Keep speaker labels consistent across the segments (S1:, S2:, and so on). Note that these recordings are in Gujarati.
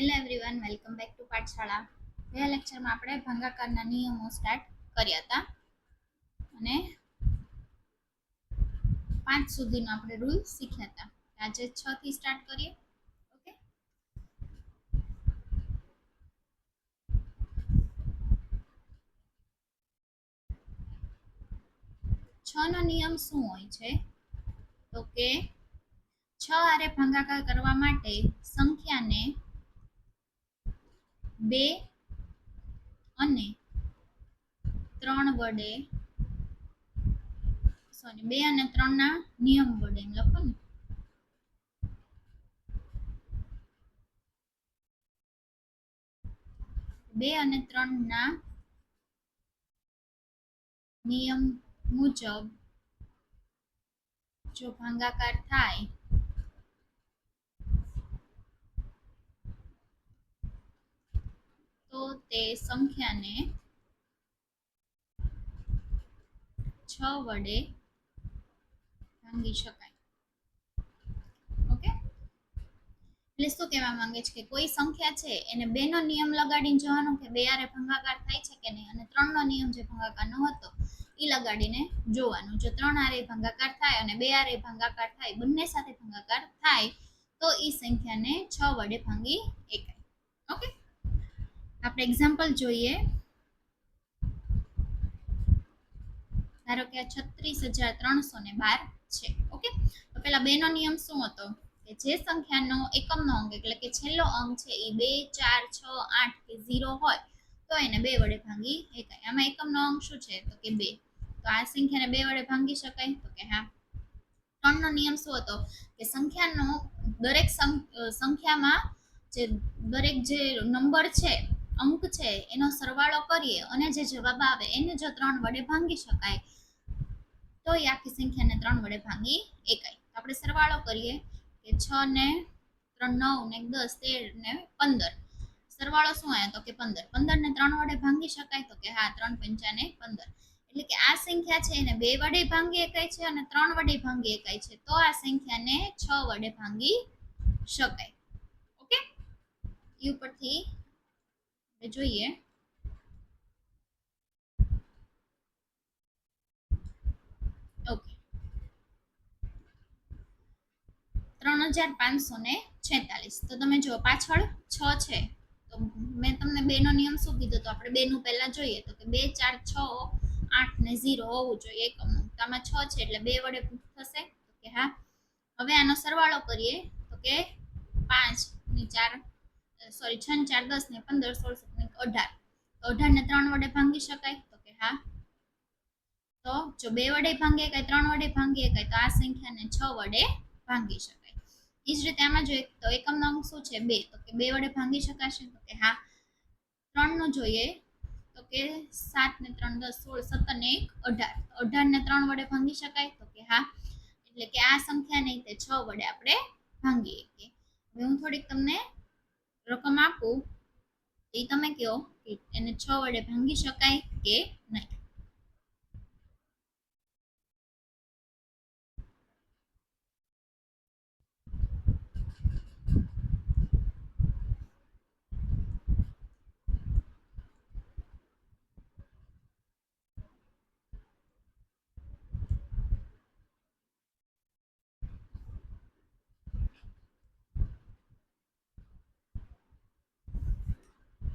S1: Hello everyone welcome back to Pathshala ગયા લેક્ચરમાં આપણે ભંગાકારના નિયમો સ્ટાર્ટ કર્યા હતા. અને પાંચ સુધીનો આપણે રૂલ શીખ્યા હતા. આજે છ થી સ્ટાર્ટ કરીએ. ઓકે છ નો નિયમ શું હોય છે? તો કે છ આરે ભંગાકાર કરવા માટે સંખ્યાને બે અને ત્રણ વડે સોરી બે અને ત્રણના નિયમ વડે એમ લખો ને. બે અને ત્રણના નિયમ મુજબ જો ભંગાકાર થાય તો સંખ્યાને છ વડે ભાંગી શકાય. શું કહેવા માંગે છે કે કોઈ સંખ્યા છે, એને બે નો નિયમ લગાડીને જોવાનો કે બે આરે ભંગાકાર થાય છે કે નહીં? અને ત્રણ નો નિયમ જે ભંગાકારનો હતો એ લગાડીને જોવાનું. જો ત્રણ આરે ભંગાકાર થાય અને બે આરે ભંગાકાર થાય, બંને સાથે ભંગાકાર થાય, તો એ સંખ્યાને છ વડે ભાંગી એકાય ઓકે? આપણે એક્ઝામ્પલ જોઈએ. ધારો કે છત્રીસ હજાર ત્રણસો ને બાર છે ઓકે તો પેલા બે નો નિયમ શું હતો? કે જે સંખ્યાનો એકમનો અંક, એટલે કે છેલ્લો અંક છે એ બે, ચાર, છ, આઠ કે ઝીરો હોય, તો એને બે વડે ભાંગી શકાય. આમાં એકમનો અંક શું છે? તો કે બે. તો આ સંખ્યાને બે વડે ભાંગી શકાય? તો કે હા. ત્રણનો નિયમ શું હતો? કે સંખ્યાનો દરેક સંખ્યામાં જે દરેક જે નંબર છે અંક છે, એનો સરવાળો કરીએ અને જે જવાબ આવે એને જો ત્રણ વડે ભાંગી શકાય, તો એ આખી સંખ્યાને ત્રણ વડે ભાંગી એકાય. આપણે સરવાળો કરીએ કે છ ને ત્રણ, નવ ને દસ, તેર ને પંદર. સરવાળો શું આવ્યો તો કે પંદર. પંદર ને ત્રણ વડે ભાંગી શકાય તો કે હા, ત્રણ પંચાને પંદર. એટલે કે આ સંખ્યા છે, એને બે વડે ભાંગી એકાય છે અને ત્રણ વડે ભાંગી એકાય છે, તો આ સંખ્યાને છ વડે ભાંગી શકાય. ઓકે? એ ઉપરથી જોઈએ. ઓકે ત્રણ હજાર પાંચસો ને છેતાલીસ. તો તમે જો પાછળ છ છે. તો મેં તમને બે નો નિયમ શું કીધો તો આપણે બે નું પહેલા જોઈએ તો કે બે, ચાર, છ આઠ ને ઝીરો હોવું જોઈએ એકમનું તો આમાં છ છે એટલે બે વડે થશે. તો કે હા. હવે આનો સરવાળો કરીએ તો કે પાંચની ચાર સોરી છ ને ચાર, દસ ને પંદર, સોળ સત્તર અઢાર. અઢાર ને ત્રણ વડે ભાંગી શકાય? તો કે હા. તો જો બે વડે ભાંગી એકાય ત્રણ વડે ભાંગી એકાય તો આ સંખ્યાને છ વડે ભાંગી શકાય. એ જ રીતે આમાં જોઈએ તો એકમનો અંક શું છે? બે. તો કે બે વડે ભાંગી શકાશે? તો કે હા. ત્રણનું જોઈએ, તો કે સાત ને ત્રણ, દસ, સોળ સત્તર ને એક, અઢાર. અઢાર ને ત્રણ વડે ભાંગી શકાય? તો કે હા. એટલે કે આ સંખ્યા નહીં તે છ વડે આપણે ભાંગી શકીએ. હવે હું થોડીક તમને રકમ આપું એ તમે કહો કે એને છ વડે ભાંગી શકાય કે નહીં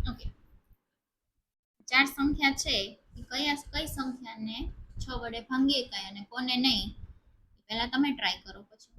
S1: ઓકે ચાર સંખ્યા છે, એ કયા, કઈ સંખ્યાને છ વડે ભાંગી શકાય અને કોને નહીં પહેલાં તમે ટ્રાય કરો પછી.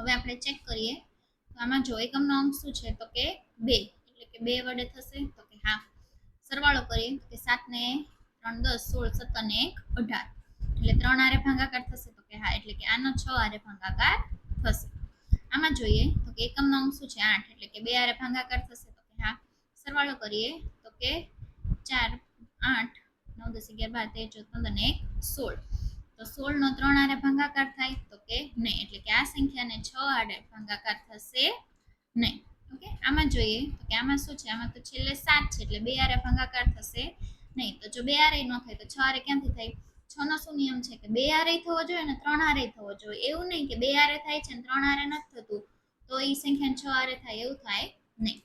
S1: હવે આપણે ચેક કરીએ. તો આમાં જો એકમનો અંક શું છે? તો કે બે. એટલે કે બે વડે થશે તો કે હા. સરવાળો કરીએ તો કે સાત ને ત્રણ દસ, સોળ, સત્તર ને એક, અઢાર. એટલે ત્રણ આરે ભાગાકાર થશે તો કે હા. એટલે કે આનો છ આરે ભાગાકાર થશે. આમાં જોઈએ તો કે એકમનો અંક શું છે? આઠ. એટલે કે બે આરે ભાગાકાર થશે તો કે હા. સરવાળો કરીએ તો કે ચાર, આઠ, નવ દસ, અગિયાર, બાર, તેર, ચૌદ, પંદર ને એક, સોળ. તો સોળ નો ત્રણ આરે ભાગાકાર થાય તો કે નહીં. એટલે કે આ સંખ્યાને છ આડે ભાગાકાર થશે નહીં. ઓકે? આમાં જોઈએ તો કે આમાં શું છે? આમાં તો છેલ્લે સાત છે, એટલે બે આરે ભાગાકાર થશે નહીં. તો જો બે આરે ન થાય તો છ આરે ક્યાંથી થાય? છ નો શું નિયમ છે? કે બે આરે થવો જોઈએ અને ત્રણ આરે થવો જોઈએ. એવું નહીં કે બે આરે થાય છે અને ત્રણ આરે નથી થતું, તો એ સંખ્યાને છ આરે થાય એવું થાય નહીં.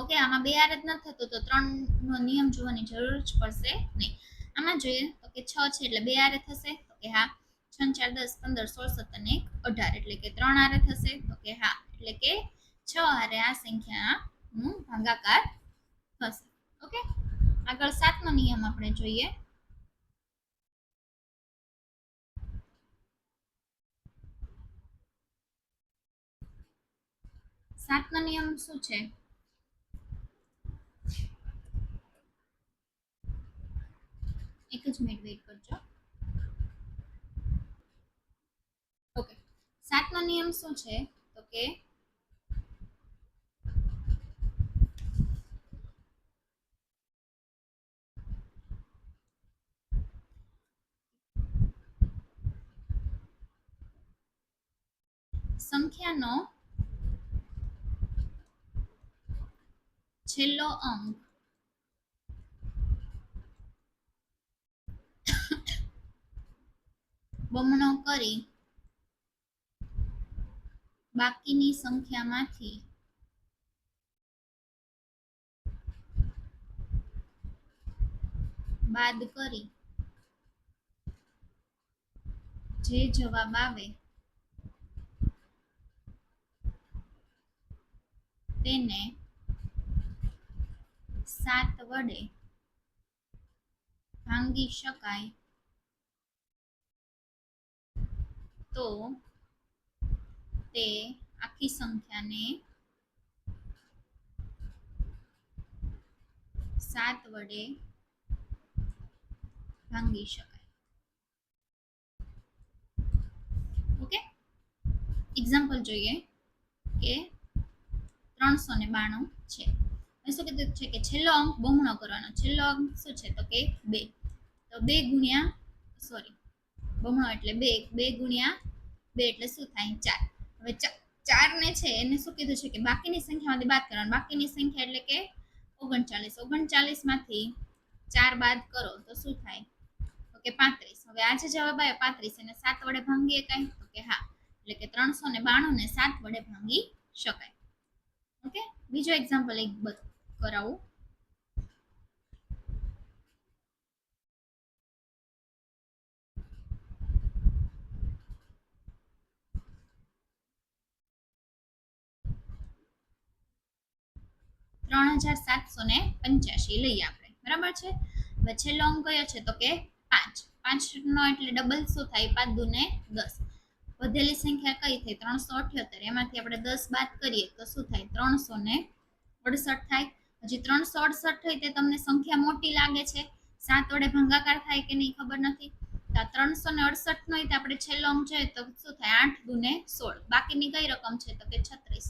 S1: ઓકે? આમાં બે આરે જ નથી થતું, તો ત્રણ નો નિયમ જોવાની જરૂર જ પડશે નહીં. આમાં જોઈએ તો કે છ છે, એટલે બે આરે થશે. કે હા, છ, ચાર, દસ, પંદર, સોળ, સત્તર ને અઢાર એટલે કે ત્રણ આરે થશે. તો કે હા, એટલે કે છ આરે આ સંખ્યાનું ભાગાકાર થશે. ઓકે? આગળ સાતમો નિયમ આપણે જોઈએ. સાતનો નિયમ શું છે? એક જ મિનિટ વેઇટ કરજો ઓકે સાતનો નિયમ શું છે? તો કે સંખ્યાનો છેલ્લો અંક બમણો કરી બાકીની સંખ્યામાંથી. બાદ કરી. જે જવાબ આવે. તેને સાત વડે ભાંગી શકાય. તો તે આખી સંખ્યાને સાત વડે ભાંગી શકાય. ઓકે એક્ઝામ્પલ જોઈએ કે ત્રણસો ને બાણું છે. શું કીધું છે કે છેલ્લો અંક બમણો કરવાનો. છેલ્લો અંક શું છે? તો કે બે. તો બે ગુણ્યા સોરી બમણો એટલે બે. બે ગુણ્યા બે એટલે શું થાય? ચાર. હવે ચા- ચાર ને છે, એને શું કીધું છે કે બાકીની સંખ્યામાંથી બાદ કરવાનું. બાકીની સંખ્યા એટલે કે ઓગણચાલીસ. ઓગણચાલીસમાંથી ચાર બાદ કરો તો શું થાય? તો કે પાંત્રીસ. હવે આ જે જવાબ આવ્યો, પાંત્રીસ, એને સાત વડે ભાંગીએ કાંઈ તો કે હા. એટલે કે ત્રણસો ને બાણું ને સાત વડે ભાંગી શકાય. ઓકે, બીજો એક્ઝામ્પલ એક કરાવું. ત્રણ હજાર સાતસો ને પંચ્યાસી લઈએ આપણે. બરાબર છે? હવે છેલ્લો અંક કયો છે? તો કે પાંચ. પાંચનો એટલે ડબલ શું થાય? પાંચ દુ ને દસ. વધેલી સંખ્યા કઈ થઈ? ત્રણસો અઠ્યોતેર. એમાંથી આપણે દસ બાદ કરીએ તો શું થાય? ત્રણસો ને અડસઠ થાય. હજી ત્રણસો અડસઠ થઈ તે તમને સંખ્યા મોટી લાગે છે. સાત વડે ભંગાકાર થાય કે નહીં ખબર નથી. તો ત્રણસો ને અડસઠ નો આપણે છેલ્લો અંક જોઈએ તો શું થાય? આઠ દુને સોળ. બાકીની કઈ રકમ છે? તો કે છત્રીસ.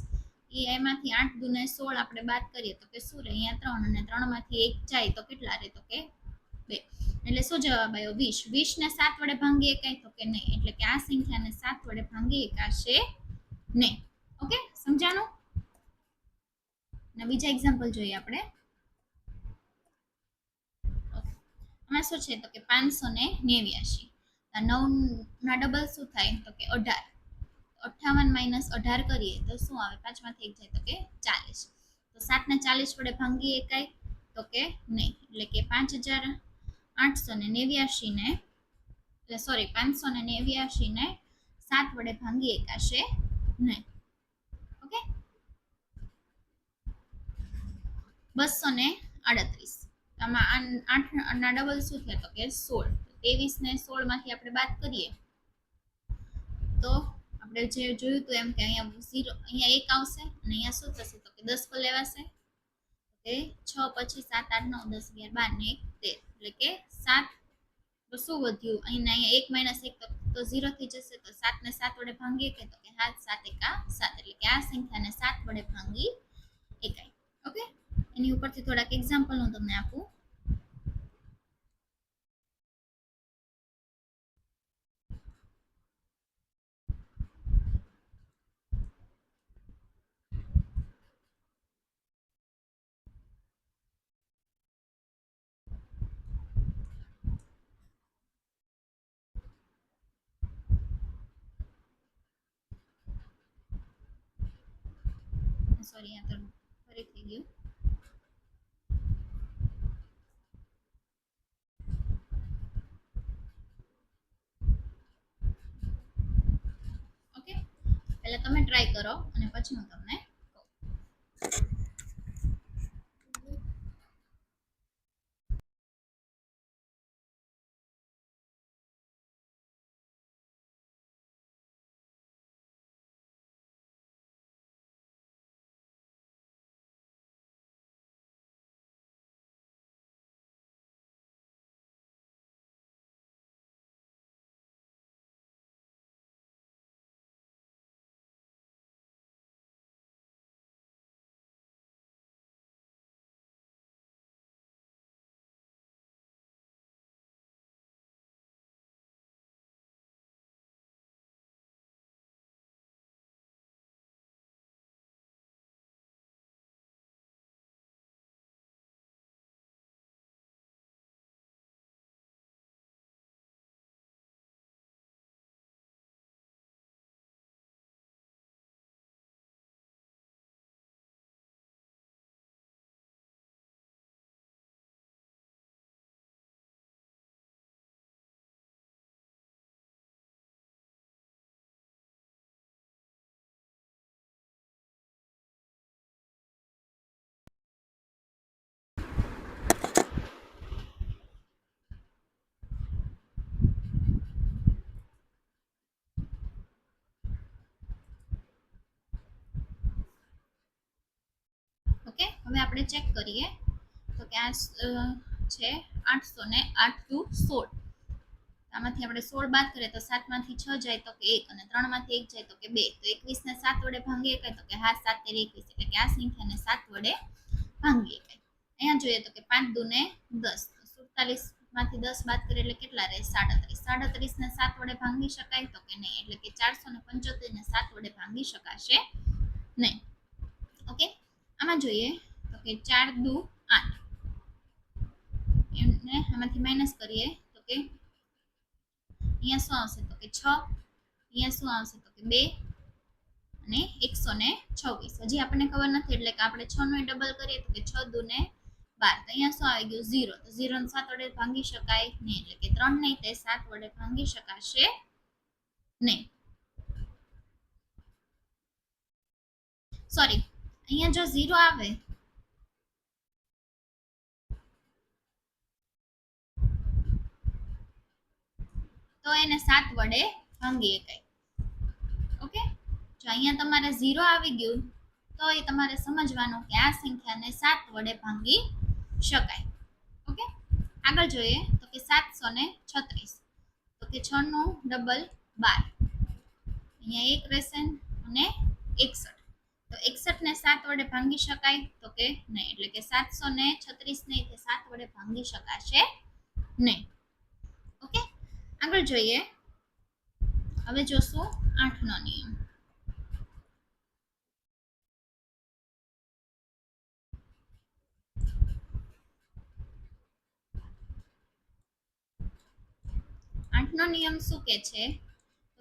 S1: એ એમાંથી આઠ દુને સોળ આપણે બાદ કરીએ તો કે શું રહે? અહીંયા ત્રણ અને ત્રણમાંથી એક જાય તો કેટલા રહે તો કે બે. એટલે શું જવાબ આવ્યો વીસ. વીસ ને સાત વડે ભાંગી એકાય તો કે નહીં. એટલે કે આ સંખ્યાને સાત વડે ભાંગી એકાશે નહીં. ઓકે? સમજાણું? ને બીજા એક્ઝામ્પલ જોઈએ આપણે. આમાં શું છે? તો કે પાંચસો ને નેવ્યાશી. નવ ના ડબલ શું થાય? તો કે અઢાર. અઠ્ઠાવન માઇનસ અઢાર કરીએ તો શું આવે? પાંચમાંથી એક જાય તો કે ચાલીસ. તો સાત ને ચાલીસ વડે ભાંગી એકાય તો કે નહીં. એટલે કે પાંચ હજાર આઠસો ને નેવ્યાશી ને, એટલે સોરી પાંચસો ને નેવ્યાશી ને સાત વડે ભાંગી એકાશે નહીં. ઓકે? બસો ને આડત્રીસ. આમાં આન- આઠ ના ડબલ શું થયા તો કે સોળ. ત્રેવીસ ને સોળમાંથી આપણે બાદ કરીએ તો આપણે જે જોયું હતું એમ કે અહીંયા ઝીરો અહીંયા એક આવશે અને અહીંયા શું થશે? તો કે દસ પર લેવાશે. કે છ પછી સાત, આઠ, નવ, દસ, અગિયાર, બાર ને એક, તેર. એટલે કે સાત તો શું વધ્યું? અહીંયા અહીંયા એક માઇનસ એક તો ઝીરો થઈ જશે. તો સાત ને સાત વડે ભાંગીએ કે તો કે હાથ સાત એકા સાત. એટલે કે આ સંખ્યાને સાત વડે ભાંગી એકાય ઓકે? એની ઉપરથી થોડાક એક્ઝામ્પલ હું તમને આપું. સોરી, આ તો ફરી થઈ ગયું. ઓકે, પહેલા તમે ટ્રાય કરો અને પછી હું તમને ઓકે, હવે આપણે ચેક કરીએ. તો કે આ છે આઠસો ને આઠ ટુ સોળ. આમાંથી આપણે સોળ બાદ કરીએ તો સાતમાંથી છ જાય તો કે એક અને ત્રણમાંથી એક જાય તો કે બે. તો એકવીસ ને સાત વડે ભાંગી શકાય તો કે હા, સાત તેર એકવીસ. એટલે કે આ સંખ્યાને સાત વડે ભાંગી શકાય અહીંયા જોઈએ તો કે પાંચ દુને દસ. તો સુડતાલીસમાંથી દસ બાદ કરીએ એટલે કેટલા રહે? સાડત્રીસ. સાડત્રીસ ને સાત વડે ભાંગી શકાય તો કે નહીં? એટલે કે ચારસો ને પંચોતેર ને સાત વડે ભાંગી શકાશે નહીં. ઓકે? આમાં જોઈએ તો કે ચાર દુ આઠ. એમને આમાંથી માઇનસ કરીએ તો કે અહીંયા શું આવશે તો કે છ, અહીંયા શું આવશે તો કે બે અને એકસો ને છવ્વીસ. હજી આપણને ખબર નથી એટલે કે આપણે છ નો ડબલ કરીએ તો કે છ દુ ને બાર. તો અહીંયા શું આવી ગયું? ઝીરો તો ઝીરો ને સાત વડે ભાંગી શકાય નહીં એટલે કે ત્રણ નહીં તે સાત વડે ભાંગી શકાશે નહીં. સોરી અહીંયા જો ઝીરો આવે તો એને સાત વડે ભાંગી શકાય ઓકે જો અહીંયા તમારે ઝીરો આવી ગયું, તો એ તમારે સમજવાનું કે આ સંખ્યાને સાત વડે ભાંગી શકાય. ઓકે આગળ જોઈએ, તો કે સાતસો ને છત્રીસ. તો કે છ નું ડબલ બાર. અહીંયા એક રહેશે અને એકસઠ. તો એકસઠ ને સાત વડે ભાંગી શકાય? તો કે નહીં. એટલે કે સાતસો ને છત્રીસ ને સાત વડે ભાંગી શકાશે નહીં. ઓકે? આગળ જોઈએ. હવે જોશું આઠનો નિયમ. આઠ નો નિયમ શું કે છે?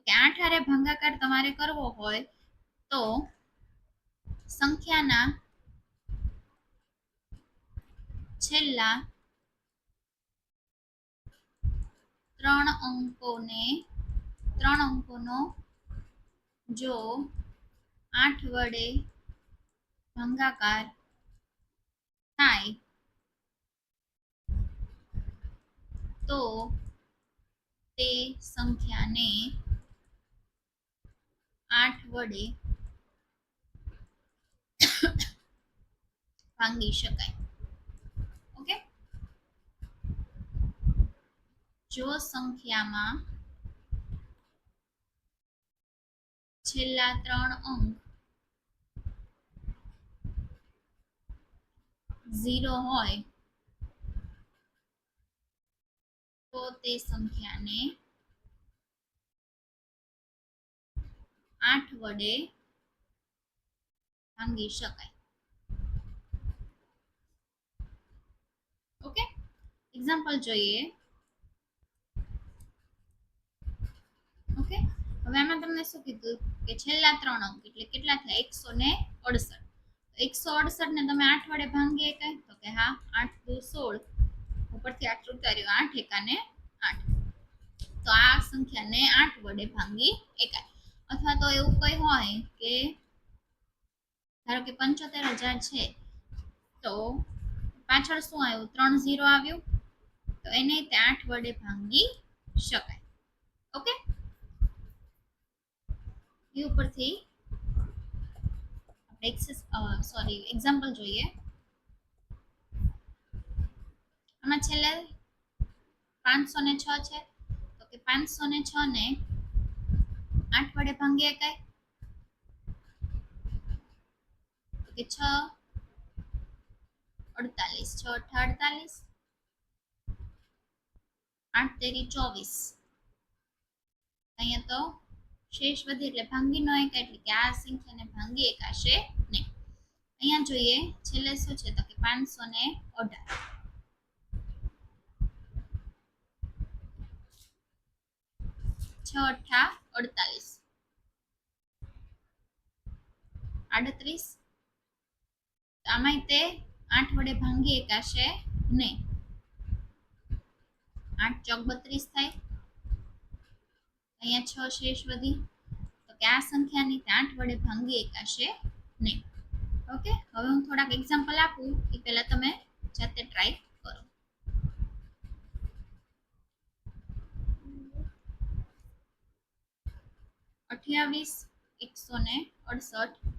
S1: કે આઠ હારે ભાંગાકાર તમારે કરવો હોય તો સંખ્યાના છેલ્લા ત્રણ અંકોને, ત્રણ અંકોનો જો આઠ વડે ભંગાકાર થાય, તો તે સંખ્યાને આઠ વડે ભાંગી શકાય. ઓકે? જો સંખ્યામાં છેલ્લા ત્રણ અંક ઝીરો હોય, તો તે સંખ્યાને આઠ વડે ભાંગી શકાય ઓકે એક્ઝામ્પલ જોઈએ. ઓકે હવે આમાં તમને શું કીધું? કે છેલ્લા ત્રણ અંક, એટલે કેટલા થયા? એકસો ને અડસઠ. એકસો અડસઠ ને તમે આઠ વડે ભાંગીએ કઈ? તો કે હા, આઠ દુ સોળ. ઉપરથી આઠ ઉતાર્યું આઠ એકાને આઠ. તો આ સંખ્યાને આઠ વડે ભાંગી એકાય. અથવા તો એવું કઈ હોય કે ધારો કે પંચોતેર હજાર છે, તો પાછળ શું આવ્યું? ત્રણ ઝીરો આવ્યું. તો એને તે આઠ વડે ભાંગી શકાય. ઓકે? એ ઉપરથી આપણે એક્સેસ સોરી એક્ઝામ્પલ જોઈએ. આમાં છેલ્લે પાંચસો ને છ છે. તો કે પાંચસો ને છ ને આઠ વડે ભાંગી એકાય તો કે છ? અડતાલીસ. છ અઠા અડતાલીસ? આઠ તેરી ચોવીસ. અહીંયા તો શેષ વધે એટલે ભાંગી નો એકાય એટલે કે આ સંખ્યાને ભાંગી એકાશે નહીં. અહીંયા જોઈએ છેલ્લે શું છે તો કે પાંચસો ને અઢાર. છ અઠા અડતાલીસ. આડત્રીસ. આમાંય તે આઠ વડે ભાંગી એકાશે નહીં. આઠ ચોક બત્રીસ થાય. અહીંયા છ શેષ વધી. તો કે આ સંખ્યાની તે આઠ વડે ભાંગી એકાશે નહીં. ઓકે? હવે હું થોડાક એક્ઝામ્પલ આપું એ પહેલા તમે જાતે ટ્રાય કરો. અઠ્યાવીસ, એકસો ને અડસઠ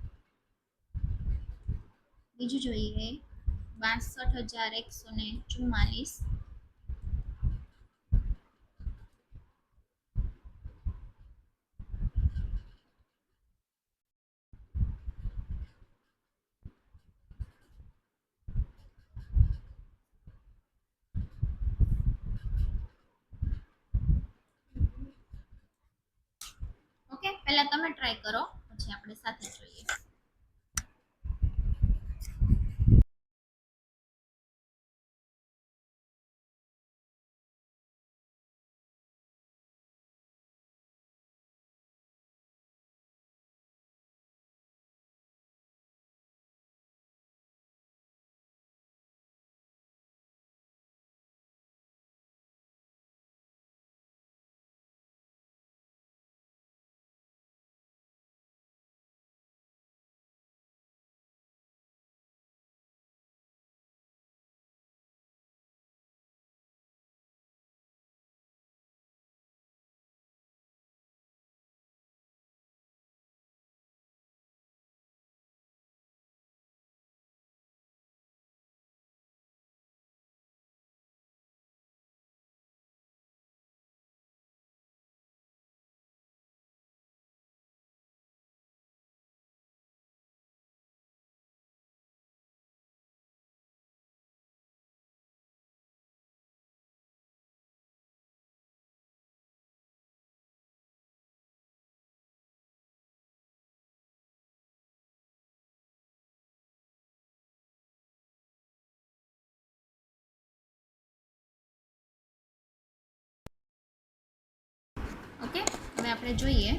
S1: બીજું જોઈએ બાસઠ હજાર એકસો ને ચુમ્માલીસ ઓકે, પહેલા તમે ટ્રાય કરો, પછી આપણે સાથે જોઈએ. આપણે જોઈએ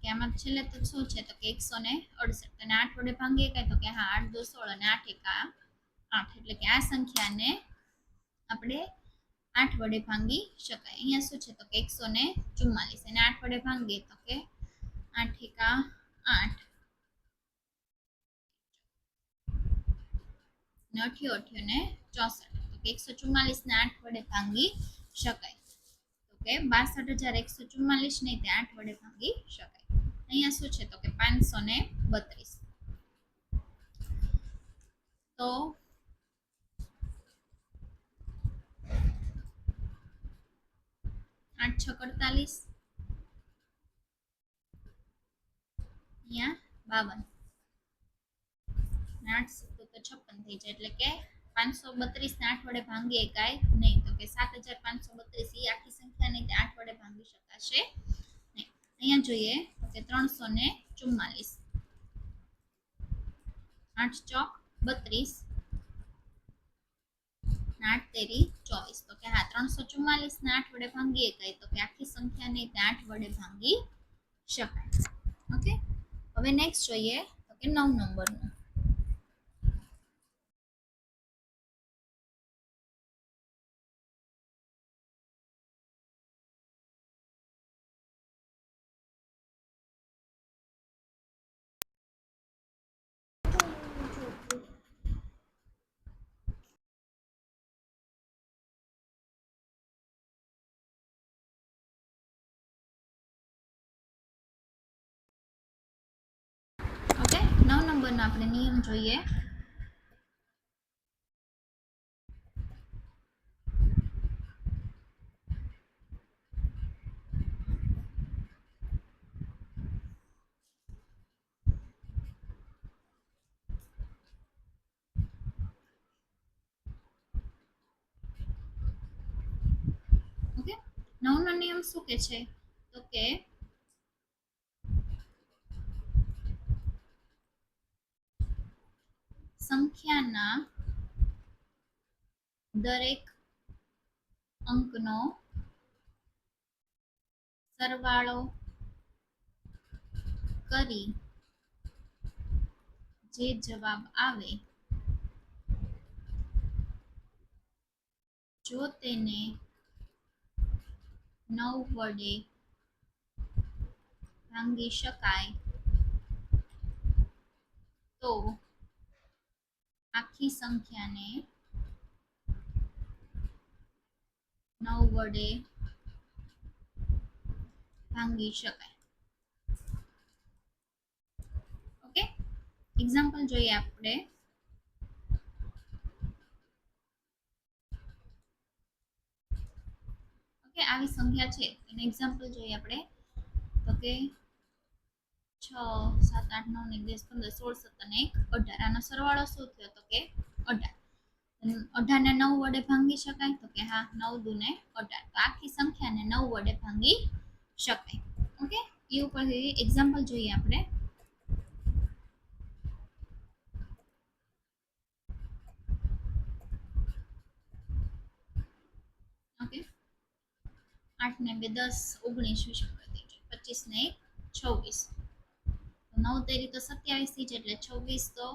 S1: કે આમાં છેલ્લે તો શું છે? તો કે એકસો ને અડસઠ અને આઠ વડે ભાંગીએ કાંઈ તો કે હા, આઠ દો સોળ અને આઠ એકા આઠ. એટલે કે આ સંખ્યાને આપણે આઠ વડે ભાંગી શકાય. અહીંયા શું છે? તો કે એકસો ને ચુમ્માલીસ અને આઠ વડે ભાંગીએ તો કે આઠ એકા આઠ. અઠ્યો અઠ્યો ને ચોસઠ. તો કે એકસો ચુમ્માલીસ ને આઠ વડે ભાંગી શકાય. કે બાસઠ હજાર એકસો ચુમ્માલીસ ને તે આઠ વડે ભાગી શકાય. અહીંયા શું છે તો કે પાંચસો ને બત્રીસ. તો આઠ છ અડતાલીસ. અહીંયા બાવન. આઠ તો છપ્પન થઈ જાય એટલે કે પાંચસો બત્રીસ ને આઠ વડે ભાંગી એકાય નહીં. તો કે સાત હજાર પાંચસો બત્રીસ એ આખી સંખ્યા નહીં, તે આઠ વડે ભાંગી શકાશે. નહીં, અહીંયા જોઈએ, તો કે ત્રણસો ને ચુમ્માલીસ. આઠ ચોક, બત્રીસ. ને આઠ તેરી, ચોવીસ. તો કે હા, ત્રણસો ચુમ્માલીસ ને આઠ વડે ભાંગી એકાય તો કે આખી સંખ્યા નહીં, તે આઠ વડે ભાંગી શકાય. ઓકે? હવે નેક્સ્ટ જોઈએ, તો કે નવ નંબરનું. નવ આપણે નિયમ જોઈએ. નવનો નિયમ શું કે છે? તો કે સંખ્યાના દરેક અંકનો સરવાળો કરી જે જવાબ આવે, જો તેને નવ વડે ભાંગી શકાય, તો આખી સંખ્યાને નવ વડે ભાંગી શકાય. ઓકે? એક્ઝામ્પલ જોઈએ આપણે. ઓકે, આવી સંખ્યા છે. એનું એક્ઝામ્પલ જોઈએ આપણે. તો કે છ, સાત, આઠ, નવ ને દસ, પંદર, સોળ, સત્તર ને એક અઢાર. આનો સરવાળો શું થયો તો કે અઢાર. અઢાર ને નવ વડે ભાંગી શકાય તો કે હા, નવ દુ ને અઢાર. તો આખી સંખ્યાને નવ વડે ભાંગી શકાય. ઓકે? એ ઉપરથી એક્ઝામ્પલ જોઈએ આપણે. આઠ ને બે દસ, ઓગણીસ પચીસ ને એક, છવ્વીસ. નવ તેરી તો સત્યાવીસથી એટલે છવ્વીસ તો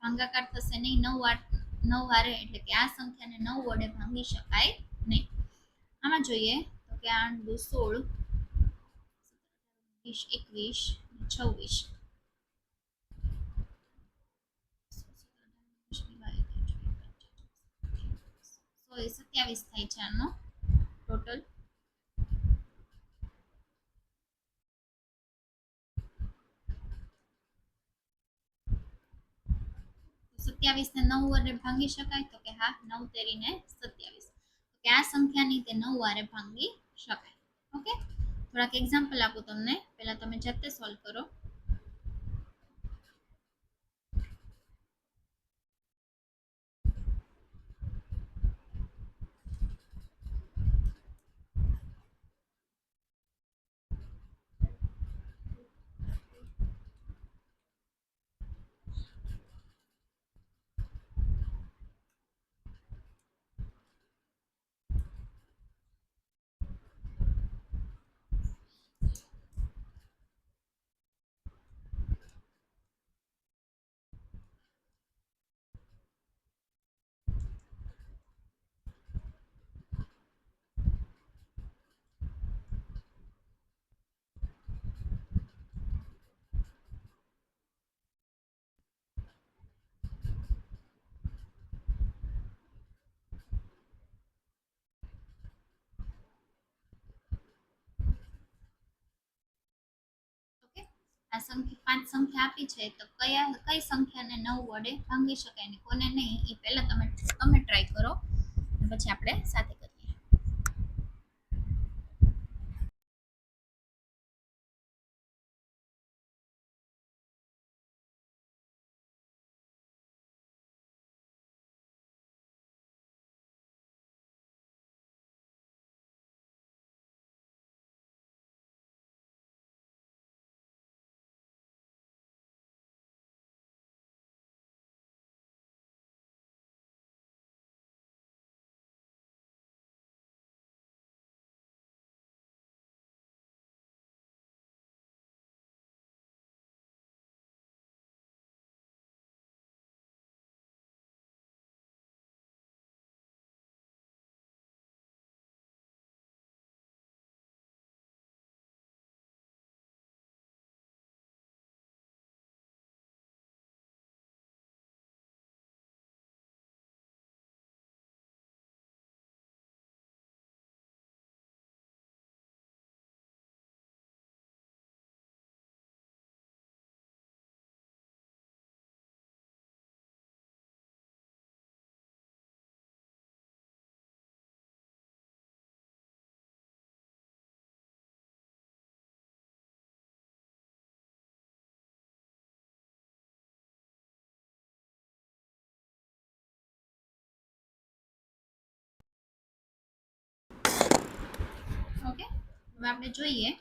S1: ભાંગાકાર થશે નહીં. નવ વાર, નવ વારે, એટલે કે આ સંખ્યાને નવ વડે ભાંગી શકાય નહીં. આમાં જોઈએ તો કે આઠ દુ સોળ વીસ એકવીસ, છવ્વીસ. સત્યાવીસ થાય છે આનો ટોટલ સત્યાવીસ ને નવ વડે ભાંગી શકાય તો કે હા, નવ તેરી ને સત્યાવીસ કે આ સંખ્યાની તે નવ વારે ભાંગી શકાય. ઓકે? થોડાક એક્ઝામ્પલ આપું તમને. પહેલા તમે જાતે સોલ્વ કરો. આ સંખ્યા, પાંચ સંખ્યા આપી છે, તો કયા, કઈ સંખ્યાને નવ વડે ભાંગી શકાય ને કોને નહીં એ પહેલાં તમે તમે ટ્રાય કરો. પછી આપણે સાથે ઓકે? હવે આપણે જોઈએ.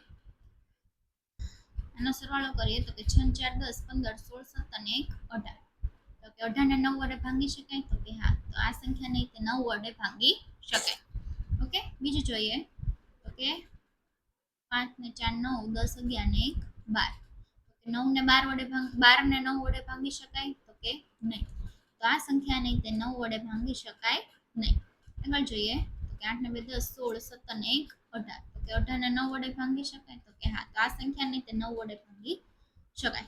S1: એનો સરવાળો કરીએ તો કે છ ચાર દસ, પંદર, સોળ સત્તર ને એક, અઢાર. તો કે અઢારને નવ વડે ભાંગી શકાય? તો કે હા. તો આ સંખ્યા નહીં, તે નવ વડે ભાંગી શકાય. ઓકે? બીજું જોઈએ. તો કે પાંચ ને ચાર નવ, દસ અગિયાર ને એક, બાર. તો કે નવ ને બાર વડે ભાંગ, બાર ને નવ વડે ભાંગી શકાય? તો કે નહીં. તો આ સંખ્યા નહીં, તે નવ વડે ભાંગી શકાય નહીં. આગળ જોઈએ. કે આઠ ને બે દસ સોળ સત્તર ને એક અઢાર તો કે અઢાર ને નવ વડે ભાંગી શકાય તો કે હા તો આ સંખ્યા નહીં તે નવ વડે ભાંગી શકાય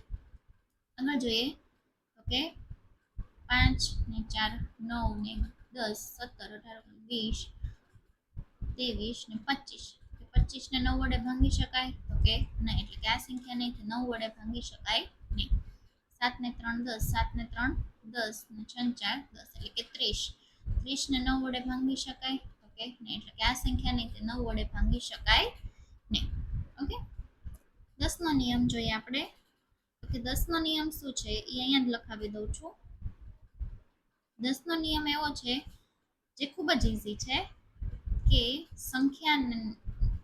S1: આગળ જોઈએ તો કે પાંચ ને ચાર નવ ને દસ સત્તર અઢાર ઓગણીસ, વીસ ત્રેવીસ ને પચીસ કે પચીસ ને નવ વડે ભાંગી શકાય તો કે નહીં એટલે કે આ સંખ્યા નહીં તે નવ વડે ભાંગી શકાય નહીં સાત ને ત્રણ દસ સાત ને ત્રણ દસ ને છ ને ચાર દસ એટલે કે ત્રીસ ત્રીસ ને નવ વડે ભાંગી શકાય તો કે નહીં એટલે કે આ સંખ્યા નહીં તે નવ વડે ભાંગી શકાય નહીં ઓકે? દસનો નિયમ જોઈએ આપણે. કે દસનો નિયમ શું છે? એ અહીંયા જ લખાવી દઉં છું. દસનો નિયમ એવો છે, જે ખૂબ જ ઇઝી છે, કે સંખ્યા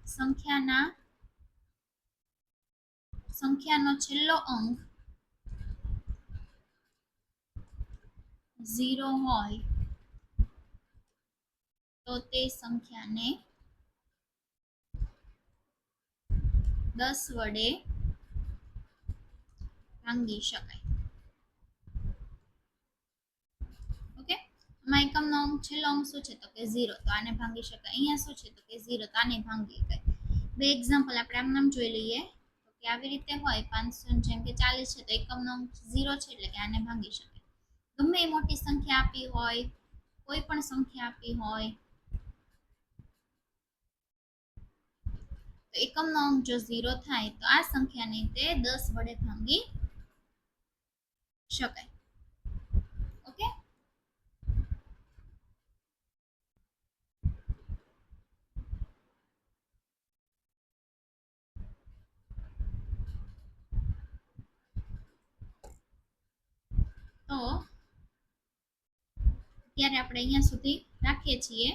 S1: સંખ્યાના, સંખ્યાનો છેલ્લો અંક ઝીરો હોય તો તે સંખ્યાને દસ વડે ભાંગી શકાય. ઓકે? આમાં અંક, છેલ્લો અંક શું છે? તો કે ઝીરો. તો આને ભાંગી શકાય. અહીંયા શું છે? તો કે ઝીરો. તો આને ભાંગી શકાય બે એક્ઝામ્પલ આપણે આમ નામ જોઈ લઈએ. તો કે આવી રીતે હોય પાંચસો જેમ કે ચાલીસ છે, તો એકમનો અંક ઝીરો છે એટલે કે આને ભાંગી શકાય. ગમે એ મોટી સંખ્યા આપી હોય, કોઈ પણ સંખ્યા આપી હોય તો એકમનો અંક જો ઝીરો થાય તો આ સંખ્યાને તે દસ વડે ભાંગી શકાય. ઓકે? તો અત્યારે આપણે અહીંયા સુધી રાખીએ છીએ.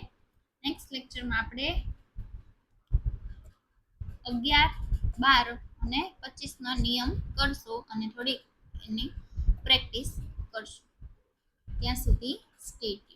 S1: નેક્સ્ટ લેક્ચરમાં આપણે અગિયાર બાર અને પચીસનો નિયમ કરશો અને થોડી એની પ્રેક્ટિસ કરશો. ત્યાં સુધી સ્ટેટ